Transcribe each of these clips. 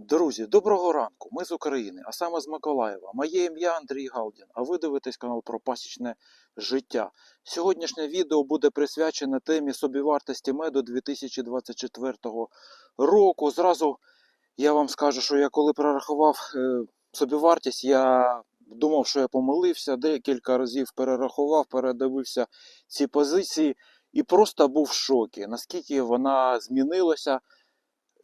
Друзі, доброго ранку. Ми з України, а саме з Миколаєва. Моє ім'я Андрій Галдін, а ви дивитесь канал про пасічне життя. Сьогоднішнє відео буде присвячене темі собівартості меду 2024 року. Зразу я вам скажу, що я коли прорахував е, собівартість, я думав, що я помилився, декілька разів перерахував, передивився ці позиції і просто був в шокі, наскільки вона змінилася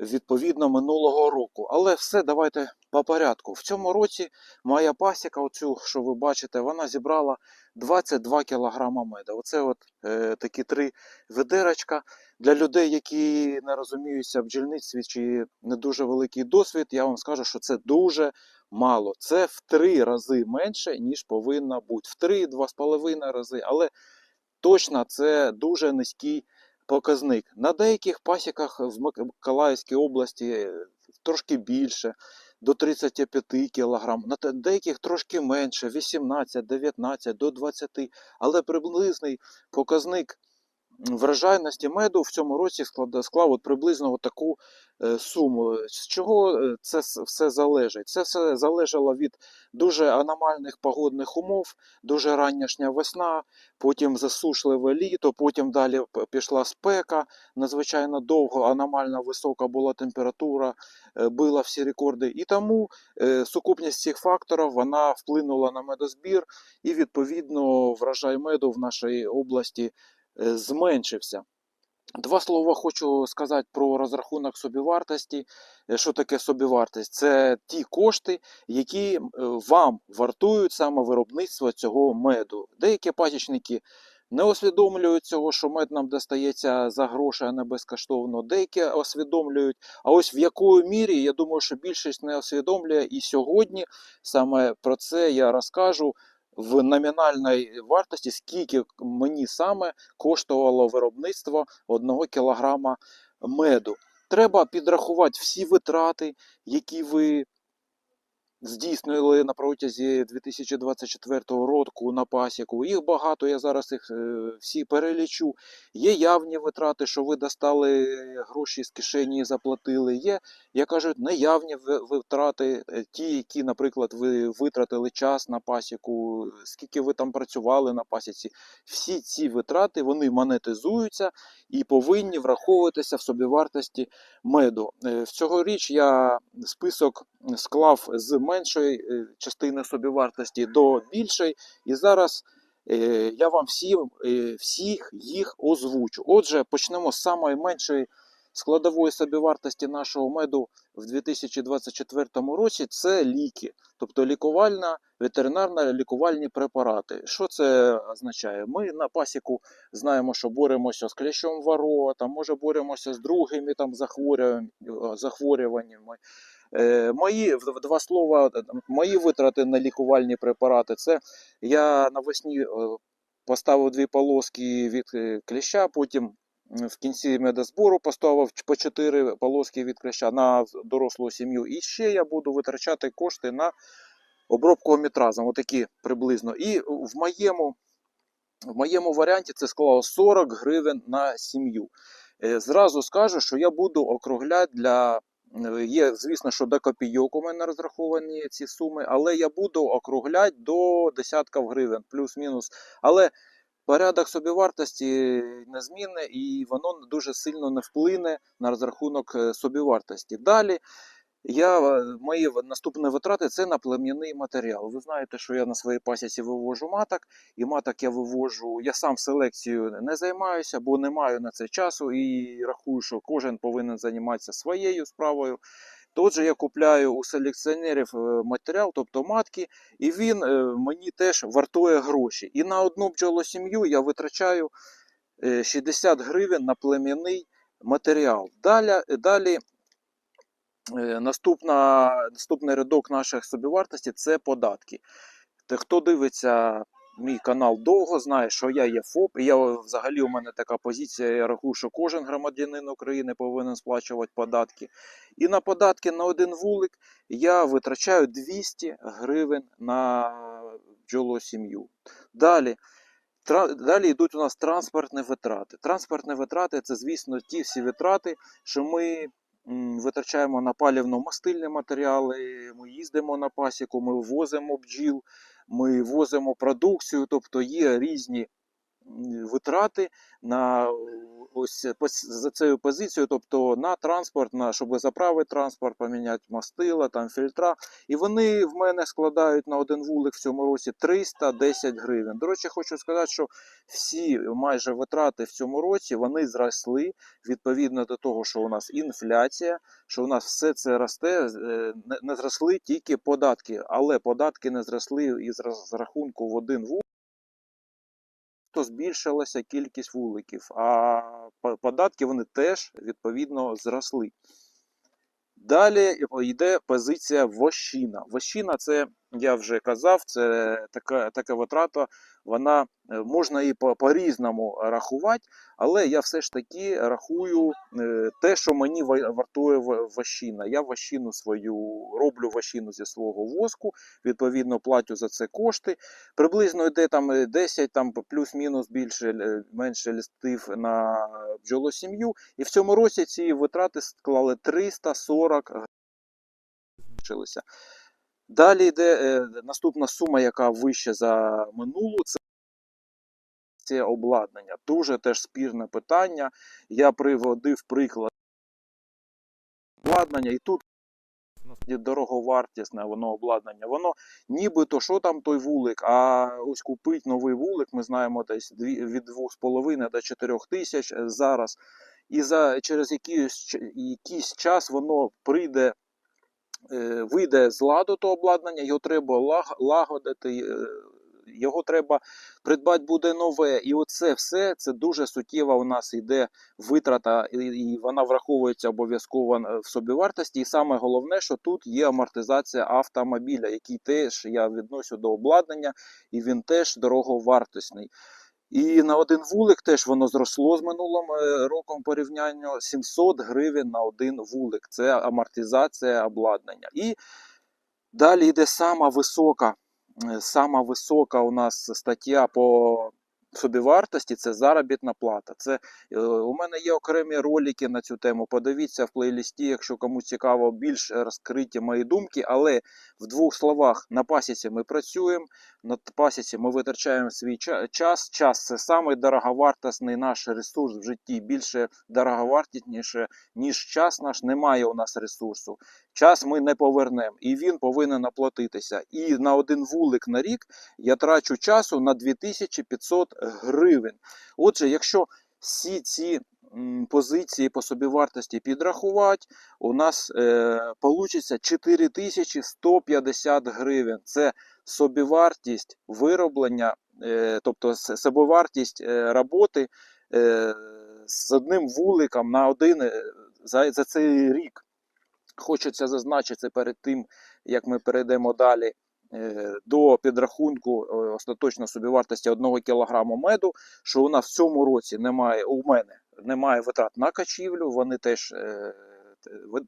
відповідно минулого року. Але все, давайте по порядку. В цьому році моя пасіка, оцю, що ви бачите, вона зібрала 22 кілограма меда. Оце от е, такі три ведерочка. Для людей, які не розуміються в бджільництві чи не дуже великий досвід, я вам скажу, що це дуже мало. Це в три рази менше, ніж повинно бути. В три-два з половиною рази, але точно це дуже низький показник. На деяких пасіках в Миколаївській області е, трошки більше, до 35 кг, на деяких трошки менше, 18, 19, до 20, але приблизний показник врожайності меду в цьому році склад- склав от приблизно таку е, суму. З чого е, це все залежить? Це все залежало від дуже аномальних погодних умов, дуже ранішня весна, потім засушливе літо, потім далі пішла спека, надзвичайно довго, аномально висока була температура, е, била всі рекорди. І тому сукупність цих факторів вона вплинула на медозбір, і відповідно врожай меду в нашій області зменшився. Два слова хочу сказати про розрахунок собівартості. Е, Що таке собівартість? Це ті кошти, які е, вам вартують саме виробництво цього меду. Деякі пасічники не усвідомлюють цього, що мед нам достається за гроші, а не безкоштовно. Деякі усвідомлюють. А ось в якої мірі, я думаю, що більшість не усвідомлює. І сьогодні саме про це я розкажу в номінальній вартості, скільки мені саме коштувало виробництво 1 кілограма меду. Треба підрахувати всі витрати, які ви здійснили на протязі 2024 року на пасіку. Їх багато, я зараз їх е, всі перелічу. Є явні витрати, що ви достали гроші з кишені і заплатили. Є, як кажуть, неявні витрати, е, ті, які, наприклад, ви витратили час на пасіку, скільки ви там працювали на пасіці. Всі ці витрати вони монетизуються і повинні враховуватися в собівартості меду. Е, В цьогоріч я список склав з меншої е, частини собівартості до більшої, і зараз е, я вам всі, е, всіх їх озвучу. Отже, почнемо з самої меншої складової собівартості нашого меду в 2024 році. Це ліки, тобто лікувальна, ветеринарна лікувальні препарати. Що це означає? Ми на пасіку знаємо, що боремося з кліщом ворота, може боремося з другими там захворюваннями. Е, Мої два слова, е, мої витрати на лікувальні препарати. Це я навесні е, поставив дві полоски від кліща, потім в кінці медозбору поставив по чотири полоски від кліща на дорослу сім'ю. І ще я буду витрачати кошти на обробку омітразом, отакі приблизно. І в моєму, в моєму варіанті це склало 40 гривень на сім'ю. Е, Зразу скажу, що я буду округляти для. е, Є, звісно, що до копійок у мене розраховані ці суми, але я буду округляти до десятків гривень, плюс-мінус. Але порядок собівартості незмінний і воно дуже сильно не вплине на розрахунок е, собівартості. Далі я, е, мої наступні витрати це на плем'яний матеріал. Ви знаєте, що я на своїй пасіці вивожу маток, і маток я вивожу. Я сам селекцією не займаюся, бо не маю на це часу і рахую, що кожен повинен займатися своєю справою. Отже, я купляю у селекціонерів е, матеріал, тобто матки, і він е, мені теж вартує гроші. І на одну бджолосім'ю я витрачаю е, 60 гривень на плем'яний матеріал. Далі, далі Е, Наступна, наступний рядок наших собівартості це податки. Хто дивиться мій канал довго, знає, що я є ФОП. Я взагалі у мене така позиція. Я рахую, що кожен громадянин України повинен сплачувати податки. І на податки на один вулик я витрачаю 200 гривень на бджолосім'ю. Далі. Далі йдуть у нас транспортні витрати. Транспортні витрати це, звісно, ті всі витрати, що ми витрачаємо на палівно-мастильні матеріали, ми їздимо на пасіку, ми возимо бджіл, ми возимо продукцію, тобто є різні витрати на ось за цією позицією, тобто на транспорт, на щоб заправити транспорт, поміняти мастила, там фільтра. І вони в мене складають на один вулик в цьому році 310 гривень. До речі, хочу сказати, що всі майже витрати в цьому році вони зросли відповідно до того, що у нас інфляція, що у нас все це росте, е, не зросли тільки податки, але податки не зросли із рахунку в один вулик то збільшилася кількість вуликів, а по- податки вони теж відповідно зросли. Далі йде позиція вощина. Вощина це, я вже казав, це така, така витрата, вона е, можна і по- по-різному рахувати, але я все ж таки рахую е, те, що мені ва- вартує ва- вощина. Я вощину свою роблю вощину зі свого воску, відповідно платю за це кошти. Приблизно йде там е, 10, там плюс-мінус більше, е, менше листів на бджолосім'ю. І в цьому році ці витрати склали 340 гривень. Далі йде е, наступна сума, яка вища за минулу. Це це обладнання. Дуже теж спірне питання. Я приводив приклад обладнання, і тут дороговартісне воно обладнання. Воно нібито що там той вулик, а ось купить новий вулик, ми знаємо десь від 2,5 до 4 тисяч е, зараз. І за через якийсь, якийсь час воно прийде, е, вийде з ладу то обладнання, його треба лагодити, е, його треба придбати буде нове. І оце все це дуже суттєва у нас йде витрата, і- вона враховується обов'язково е, в собівартості. І саме головне, що тут є амортизація автомобіля, який теж я відносю до обладнання, і він теж дороговартісний. І на один вулик теж воно зросло з минулим е, роком порівняння 700 гривень на один вулик. Це амортизація обладнання. І далі йде сама висока, сама висока у нас стаття по собівартості це заробітна плата. Це е, у мене є окремі ролики на цю тему. Подивіться в плейлісті, якщо комусь цікаво, більш розкриті мої думки. Але в двох словах на пасіці ми працюємо. На пасіці ми витрачаємо свій час. Час це самий дороговартісний наш ресурс в житті. Більше дороговартісніше, ніж час наш. Немає у нас ресурсу. Час ми не повернемо, і він повинен оплатитися. І на один вулик на рік я трачу часу на 2500 гривень. Отже, якщо всі ці позиції по собівартості підрахувати, у нас е, получиться 4150 гривень. Це собівартість вироблення, е, тобто собівартість е, роботи е, з одним вуликом на один е, за, за цей рік. Хочеться зазначити перед тим, як ми перейдемо далі до підрахунку остаточно остаточної собівартості 1 кг меду, що у нас в цьому році немає, у мене немає витрат на качівлю, вони теж е,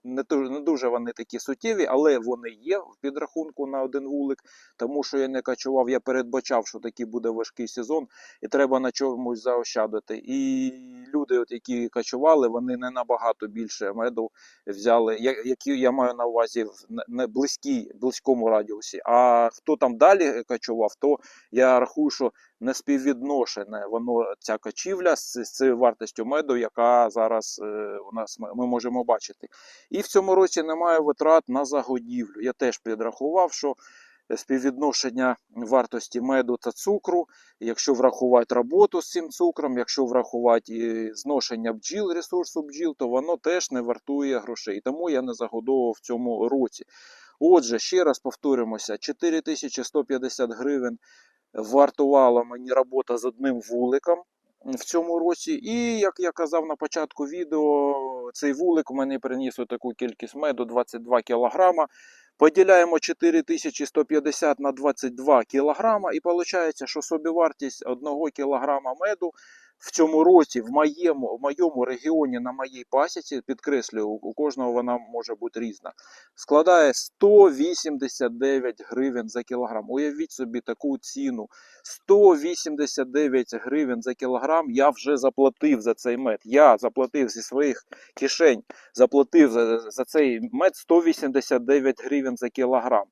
не, дуже вони такі суттєві, але вони є в підрахунку на один вулик, тому що я не качував, я передбачав, що такий буде важкий сезон, і треба на чомусь заощадити. І люди, от, які качували, вони не набагато більше меду взяли, які я маю на увазі в не близькій, близькому радіусі. А хто там далі качував, то я рахую, що не співвідношене воно ця качівля з, з вартістю меду, яка зараз е, у нас ми, можемо бачити. І в цьому році немає витрат на загодівлю. Я теж підрахував, що співвідношення вартості меду та цукру, якщо врахувати роботу з цим цукром, якщо врахувати зношення бджіл, ресурсу бджіл, то воно теж не вартує грошей. Тому я не загодовував в цьому році. Отже, ще раз повторимося: 4150 гривень вартувала мені робота з одним вуликом в цьому році. І як я казав на початку відео, цей вулик мені приніс таку кількість меду 22 кг. Поділяємо 4150 на 22 кг, і виходить, що собівартість 1 кг меду в цьому році в моєму, в моєму регіоні на моїй пасіці, підкреслюю, у кожного вона може бути різна, складає 189 гривень за кілограм. Уявіть собі таку ціну. 189 гривень за кілограм я вже заплатив за цей мед. Я заплатив зі своїх кишень, заплатив за, за цей мед 189 гривень за кілограм.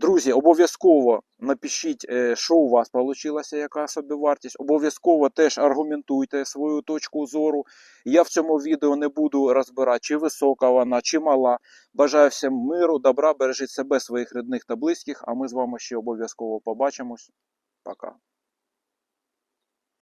Друзі, обов'язково напишіть, е, що у вас вийшло, яка собівартість. Обов'язково теж аргументуйте свою точку зору. Я в цьому відео не буду розбирати, чи висока вона, чи мала. Бажаю всім миру, добра, бережіть себе, своїх рідних та близьких. А ми з вами ще обов'язково побачимось. Пока.